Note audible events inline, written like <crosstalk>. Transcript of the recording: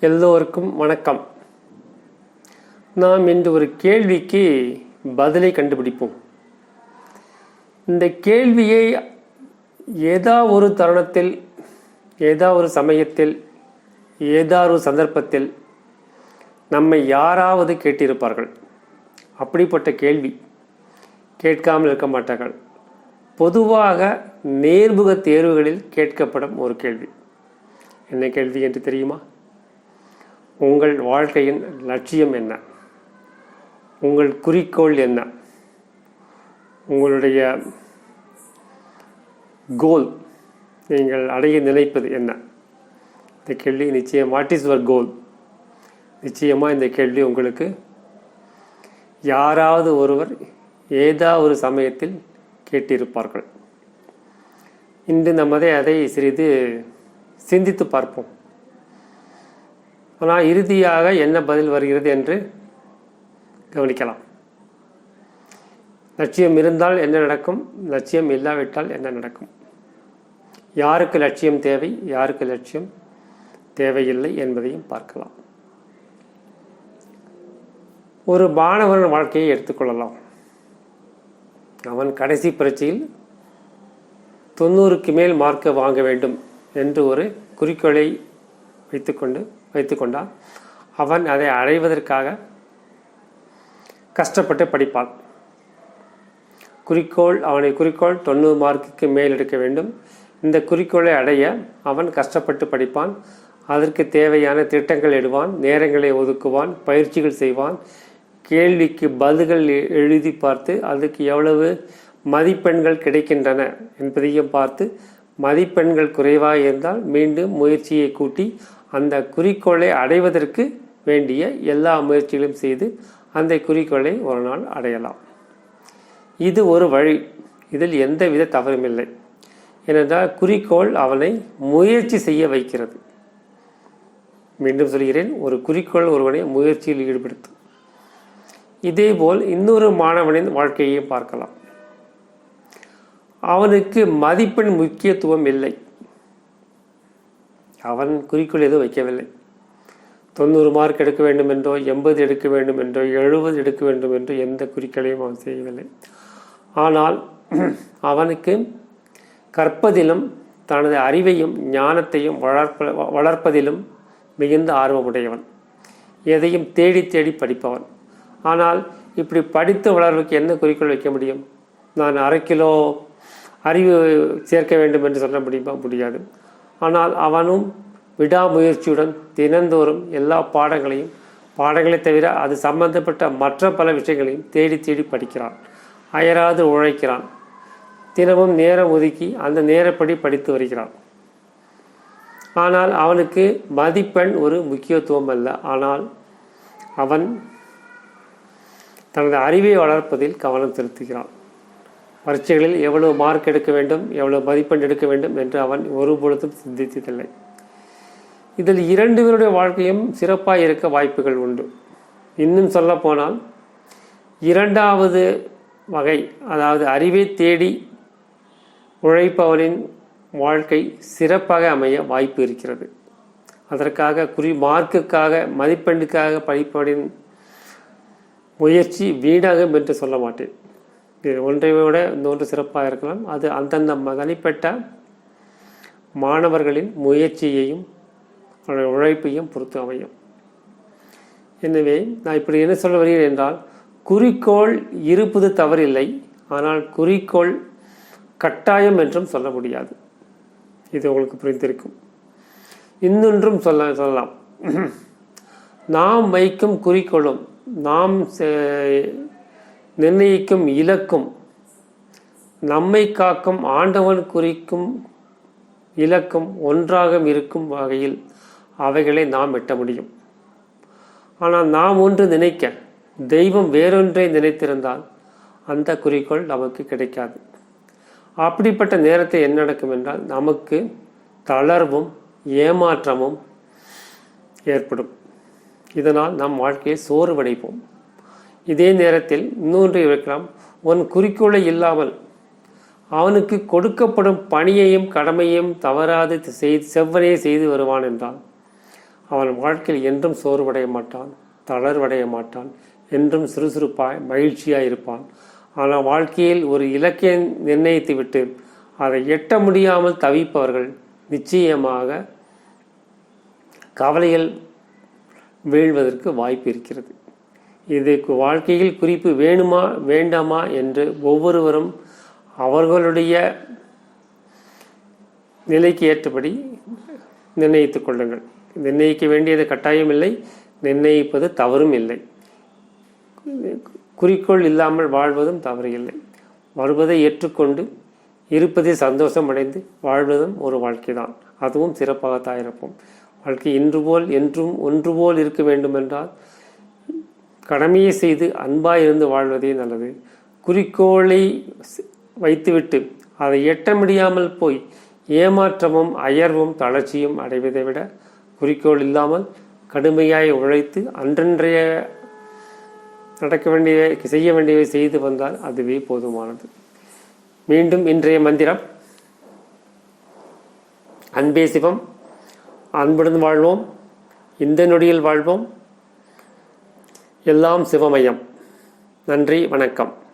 எல்லோருக்கும் வணக்கம். நாம் இன்று ஒரு கேள்விக்கு பதிலை கண்டுபிடிப்போம். இந்த கேள்வியை ஏதா ஒரு தருணத்தில் ஏதா ஒரு சமயத்தில் ஏதா ஒரு சந்தர்ப்பத்தில் நம்மை யாராவது கேட்டிருப்பார்கள். அப்படிப்பட்ட கேள்வி கேட்காமல் இருக்க மாட்டார்கள். பொதுவாக நேர்முக தேர்வுகளில் கேட்கப்படும் ஒரு கேள்வி. என்ன கேள்வி என்று தெரியுமா? உங்கள் வாழ்க்கையின் லட்சியம் என்ன? உங்கள் குறிக்கோள் என்ன? உங்களுடைய கோல் நீங்கள் அடைய நினைப்பது என்ன? இந்த கேள்வி நிச்சயம் வாட் இஸ் யுவர் கோல் நிச்சயமாக இந்த கேள்வி உங்களுக்கு யாராவது ஒருவர் ஏதா ஒரு சமயத்தில் கேட்டிருப்பார்கள். இன்று நமதை அதை சிறிது சிந்தித்து பார்ப்போம். ஆனால் இறுதியாக என்ன பதில் வருகிறது என்று கவனிக்கலாம். லட்சியம் இருந்தால் என்ன நடக்கும்? லட்சியம் இல்லாவிட்டால் என்ன நடக்கும்? யாருக்கு லட்சியம் தேவை? யாருக்கு லட்சியம் தேவையில்லை என்பதையும் பார்க்கலாம். ஒரு மாணவன் வாழ்க்கையை எடுத்துக்கொள்ளலாம் அவன் கடைசி பரீட்சையில் தொண்ணூறுக்கு மேல் மார்க்கை வாங்க வேண்டும் என்று ஒரு குறிக்கோளை வைத்துக்கொண்டு வைத்துக்கொண்டால் அவன் அதை அடைவதற்காக கஷ்டப்பட்டு படிப்பான். குறிக்கோள் அவனை குறிக்கோள் தொண்ணூறு மார்க்குக்கு மேல் எடுக்க வேண்டும். இந்த குறிக்கோளை அடைய அவன் கஷ்டப்பட்டு படிப்பான். அதற்கு தேவையான திட்டங்கள் இடுவான் நேரங்களை ஒதுக்குவான் பயிற்சிகள் செய்வான். கேள்விக்கு பதில்கள் எழுதி பார்த்து அதுக்கு எவ்வளவு மதிப்பெண்கள் கிடைக்கின்றன என்பதையும் பார்த்து மதிப்பெண்கள் குறைவாக இருந்தால் மீண்டும் முயற்சியை கூட்டி அந்த குறிக்கோளை அடைவதற்கு வேண்டிய எல்லா முயற்சிகளையும் செய்து அந்த குறிக்கோளை ஒரு நாள் அடையலாம். இது ஒரு வழி. இதில் எந்தவித தவறுமில்லை ஏனென்றால் குறிக்கோள் அவனை முயற்சி செய்ய வைக்கிறது. மீண்டும் சொல்கிறேன் ஒரு குறிக்கோள் ஒருவனை முயற்சியில் ஈடுபடுத்தும் இதேபோல் இன்னொரு மாணவனின் வாழ்க்கையையும் பார்க்கலாம். அவனுக்கு மதிப்பெண் முக்கியத்துவம் இல்லை. அவன் குறிக்கோள் எதுவும் வைக்கவில்லை. தொண்ணூறு மார்க் எடுக்க வேண்டும் என்றோ எண்பது எடுக்க வேண்டும் என்றோ எழுபது எடுக்க வேண்டும் என்றோ எந்த குறிக்கோளையும் அவன் செய்யவில்லை. ஆனால் அவனுக்கு கற்பதிலும் தனது அறிவையும் ஞானத்தையும் வளர்ப்ப வளர்ப்பதிலும் மிகுந்த ஆர்வமுடையவன். எதையும் தேடி தேடி படிப்பவன். ஆனால் இப்படி படித்த வளர்வுக்கு என்ன குறிக்கோள் வைக்க முடியும்? நான் அரை கிலோ அறிவு சேர்க்க வேண்டும் என்று சொல்ல முடியுமா? முடியாது. ஆனால் அவனும் விடாமுயற்சியுடன் தினந்தோறும் எல்லா பாடங்களையும் பாடங்களை தவிர அது சம்பந்தப்பட்ட மற்ற பல விஷயங்களையும் தேடி தேடி படிக்கிறான். அயராது உழைக்கிறான். தினமும் நேரம் ஒதுக்கி அந்த நேரப்படி படித்து வருகிறான். ஆனால் அவனுக்கு மதிப்பெண் ஒரு முக்கியத்துவம் அல்ல. ஆனால் அவன் தனது அறிவை வளர்ப்பதில் கவனம் செலுத்துகிறான். பரீட்சைகளில் எவ்வளவு மார்க் எடுக்க வேண்டும் எவ்வளவு மதிப்பெண் எடுக்க வேண்டும் என்று அவன் ஒருபொழுதும் சிந்தித்ததில்லை. இதில் இரண்டு பேருடைய வாழ்க்கையும் சிறப்பாக இருக்க வாய்ப்புகள் உண்டு. இன்னும் சொல்ல போனால் இரண்டாவது வகை அதாவது அறிவை தேடி உழைப்பவனின் வாழ்க்கை சிறப்பாக அமைய வாய்ப்பு இருக்கிறது. அதற்காக குறி மார்க்குக்காக மதிப்பெண்ணுக்காக படிப்பவனின் முயற்சி வீணாகும் என்று சொல்ல மாட்டேன். ஒன்றை விட இன்னொன்று சிறப்பாக இருக்கலாம். அது அந்தந்த தனிப்பட்ட மாணவர்களின் முயற்சியையும் அவருடைய உழைப்பையும் பொறுத்து அமையும். எனவே நான் இப்படி என்ன சொல்ல வருகிறேன் என்றால் குறிக்கோள் இருப்பது தவறில்லை. ஆனால் குறிக்கோள் கட்டாயம் என்றும் சொல்ல முடியாது. இது உங்களுக்கு புரிந்திருக்கும். இன்னொன்றும் சொல்ல சொல்லலாம். <clears throat> நாம் வைக்கும் குறிக்கோளும் நாம் நிர்ணயிக்கும் இலக்கும் நம்மை காக்கும் ஆண்டவன் குறிக்கும் இலக்கும் ஒன்றாக இருக்கும் வகையில் அவைகளை நாம் எட்ட முடியும். ஆனால் நாம் ஒன்று நினைக்க தெய்வம் வேறொன்றை நினைத்திருந்தால் அந்த குறிக்கோள் நமக்கு கிடைக்காது. அப்படிப்பட்ட நேரத்தை என்ன நடக்கும் என்றால் நமக்கு தளர்வும் ஏமாற்றமும் ஏற்படும். இதனால் நம் வாழ்க்கையை சோர்வடைப்போம் இதே நேரத்தில் இன்னொன்று இருக்கலாம் உன் குறிக்கோளை இல்லாமல் அவனுக்கு கொடுக்கப்படும் பணியையும் கடமையையும் தவறாது செய் செவ்வனே செய்து வருவான் என்றால் அவன் வாழ்க்கையில் என்றும் சோர்வடைய மாட்டான் தளர்வடைய மாட்டான் என்றும் சுறுசுறுப்பாய் மகிழ்ச்சியாக இருப்பான். ஆனால் வாழ்க்கையில் ஒரு இலக்கை நிர்ணயித்து விட்டு அதை எட்ட முடியாமல் தவிப்பவர்கள் நிச்சயமாக கவலையில் வீழ்வதற்கு வாய்ப்பு இருக்கிறது. இதற்கு வாழ்க்கையில் குறிப்பு வேணுமா வேண்டாமா என்று ஒவ்வொருவரும் அவர்களுடைய நிலைக்கு ஏற்றபடி நிர்ணயித்துக் கொள்ளுங்கள். நிர்ணயிக்க வேண்டியது கட்டாயம் இல்லை நிர்ணயிப்பது தவறும் இல்லை. குறிக்கோள் இல்லாமல் வாழ்வதும் தவறு இல்லை. வருவதை ஏற்றுக்கொண்டு இருப்பதில் சந்தோஷம் அடைந்து வாழ்வதும் ஒரு வாழ்க்கை தான் அதுவும் சிறப்பாகத்தான் இருப்போம் வாழ்க்கை இன்று போல் என்றும் ஒன்று போல் இருக்க வேண்டுமென்றால் கடமையை செய்து அன்பாக இருந்து வாழ்வதே நல்லது. குறிக்கோளை வைத்துவிட்டு அதை எட்ட முடியாமல் போய் ஏமாற்றமும் அயர்வும் தளர்ச்சியும் அடைவதை விட குறிக்கோள் இல்லாமல் கடுமையாய் உழைத்து அன்றன்றைய நடக்க வேண்டிய செய்ய வேண்டியவை செய்து வந்தால் அதுவே போதுமானது. மீண்டும் இன்றைய மந்திரம். அன்பே சிவம். அன்புடன் வாழ்வோம். இந்த நொடியில் வாழ்வோம். எல்லாம் சிவமயம். நன்றி வணக்கம்.